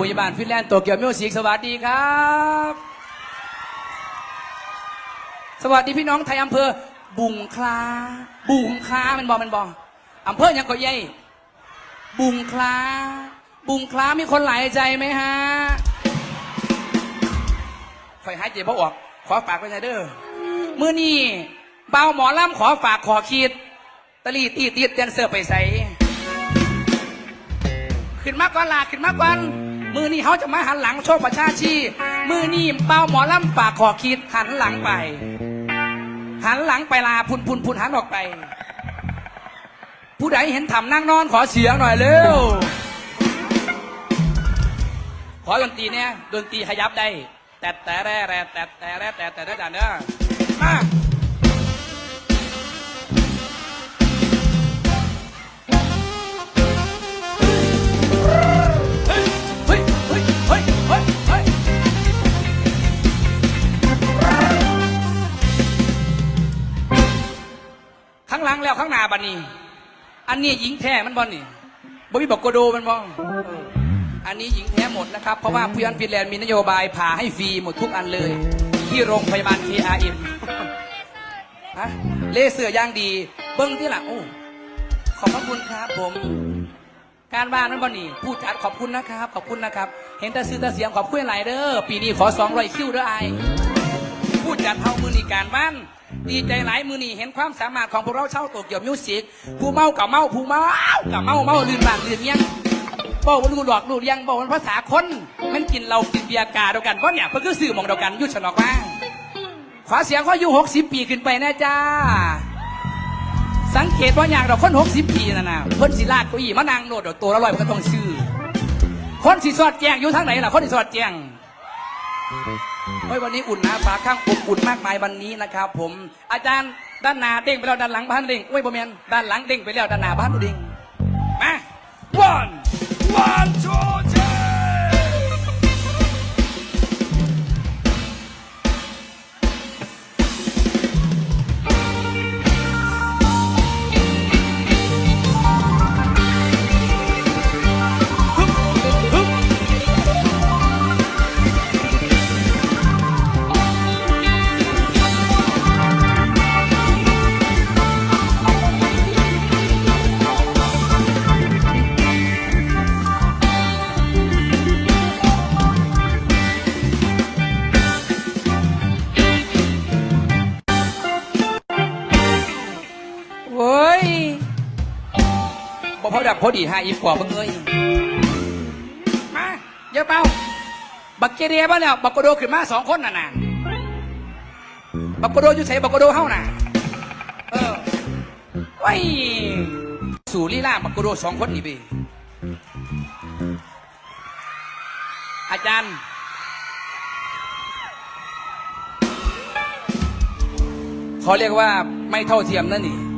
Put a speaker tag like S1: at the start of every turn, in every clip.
S1: ผู้ใหญ่บ้านฟินแลนด์โตเกียวมิวสิกสวัสดีครับ สวัสดีพี่น้องไทยอำเภอ บุงคลา บุงคลามันบอกมันบอกอำเภอยังก็ใหญ่บุงคลา บุงคลามีคนหลายใจไหมฮะคอยหายใจบ่ออก ขอฝากไว้หน่อยเด้อมื่อนี่เบาหมอลำขอฝากขอคิดตะลีตีตีดแดนเซอร์ไปใส่ขึ้นมาก่อนลาขึ้นมาก่อน มือนี่เขาจะมาหันหลังโชว์ประชาชีมือนี่เป้าหมอลำฝากขอคิดหันหลังไป หันหลังไปลาพุนพุนพุนหันออกไป ผู้ใดเห็นทำนั่งนอนขอเสียงหน่อยเร็ว ขอดนตรีเนี่ยดนตรีขยับได้แต่แต่แร่แร่แต่แต่แร่แต่แต่แต่แต่เด้อมา บันนี้ อันนี้หญิงแท้มันบอลนี่บ่มีบอกโกโดมันบออันนี้หญิงแท้หมดนะครับ เพราะว่าพี่อันฟินแลนด์มีนโยบายผ่าให้ฟรีหมดทุกอันเลย ที่โรงพยาบาล KRM ฮะเลเสือย่างดี เบิ้งที่หลังโอ้ขอบพระคุณครับผม การบ้านนั้นบอนี่ผู้จัดขอบคุณนะครับ ขอบคุณนะครับ เห็นแต่ซื้อแต่เสียงขอบคุณหลายเด้อปีนี้ขอ200คิวเด้อไอผู้จัดเฮามือนีการบ้าน ดีใจหลายมือนีเห็นความสามารถของพวกเราเช่าโตเกี่ยวมิวสิกผู้เมากับเมาผู้เมากับเมาเมาลืนบานลืนเงี้ยงบอกว่าดูดอกดูดยังบอกว่าภาษาคนมันกินเรากินเบียร์กาเดียวกันเพราะเนี่ยเพื่อคือสื่อมองเดียวกันยุชนอกว่าขอเสียงเขาอายุหกสิบปีขึ้นไปนะจ้า สังเกตว่าอย่างเราคนหกสิบปีน่ะนะเพิ่นสิลากก้าอี้มานั่งโนดเดียวตัวละร้อยมันก็ต้องซื้อคนสิสอดแจงอยู่ทางไหนล่ะคนสิสอดแจง เฮ้ยวันนี้อุ่นนะฝาข้างอบอุ่นมากมายวันนี้นะครับผม อาจารย์ด้านหน้าเด้งไปแล้วด้านหลังบ้านเด้งเฮ้ยบอมเมนด้านหลังเด้งไปแล้วด้านหน้าบ้านเด้ง ลับพอดีหาอีกว่าเบิ่งเอ้ยมาเยอะเป้าบักเกเรียบ้าแล้วบักโกโดขึ้นมาสองคนน่ะนะบักโกโดอยู่ใส่บักโกโดเฮาน่ะเออไว้ยสู่ลีลาบักโกโดสองคนนี่บีอาจารย์เขาเรียกว่าไม่เท่าเทียมนั่นนี่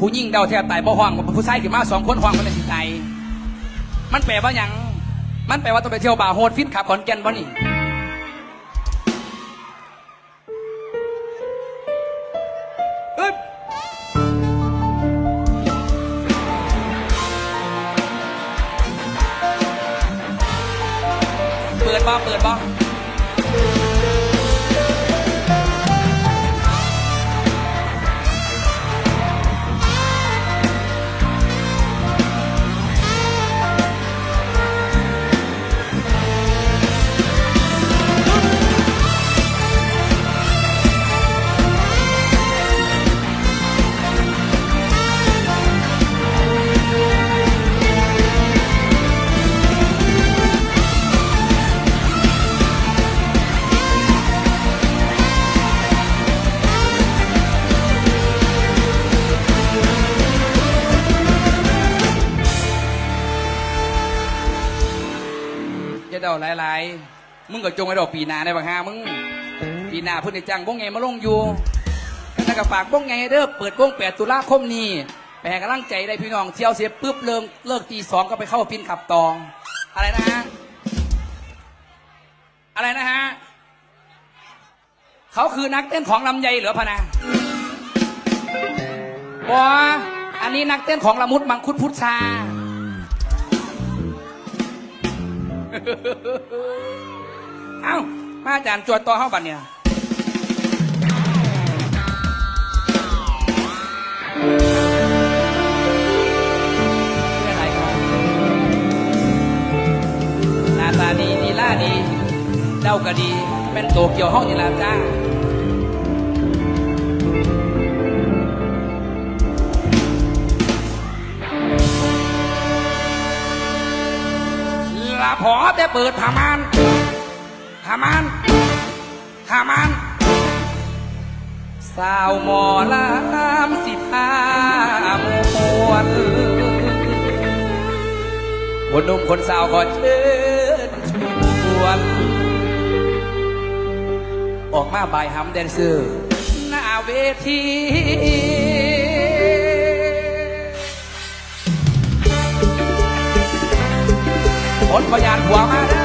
S1: ผู้ยิ่งเดาแทบตายบ่ห้องผู้ชายขึ้นมาสองคนห้องมันเลยสิตายมันแปลว่าหยังมันแปลว่าต้องไปเที่ยวบาร์โฮดฟิตขับขอนแก่นบ่นี่เอ้ยเปิดบ่เปิดบ่จะเดาหลายๆ มึงก็จงไอ้ดอกปีหนาได้บังฮามึง ปีหนาเพิ่นได้จ้างบ้งไงมาลงอยู่กันนะกับฝากบ้งไงเด้อเปิดบ้งแปดตุลาคมนี้แปลกำลังใจได้พี่น้องเที่ยวเสียปุ๊บเลิกเลิกตีสองก็ไปเข้าพินขับตอง อะไรนะฮะอะไรนะฮะเขาคือนักเต้นของลำไยเหรอพะนะบออันนี้นักเต้นของละมุดมังคุดพุทธา เอ้ามาอาจารย์จวดต่อเข้าบัดเนี่ยไม่ไรครับหน้าตาดีดีล่าดีเด้าก็ดีเป็นตัวเกี่ยวห้องนี่ละจ้า ลาพอได้เปิดผ้ามานผ้ามานผ้ามานสาวหมอลามสิทามวนคนหนุ่มคนสาวขอเชิญชวนออกมาบายฮัมแดนเซอร์หน้าเวที ผลพยานหัวมา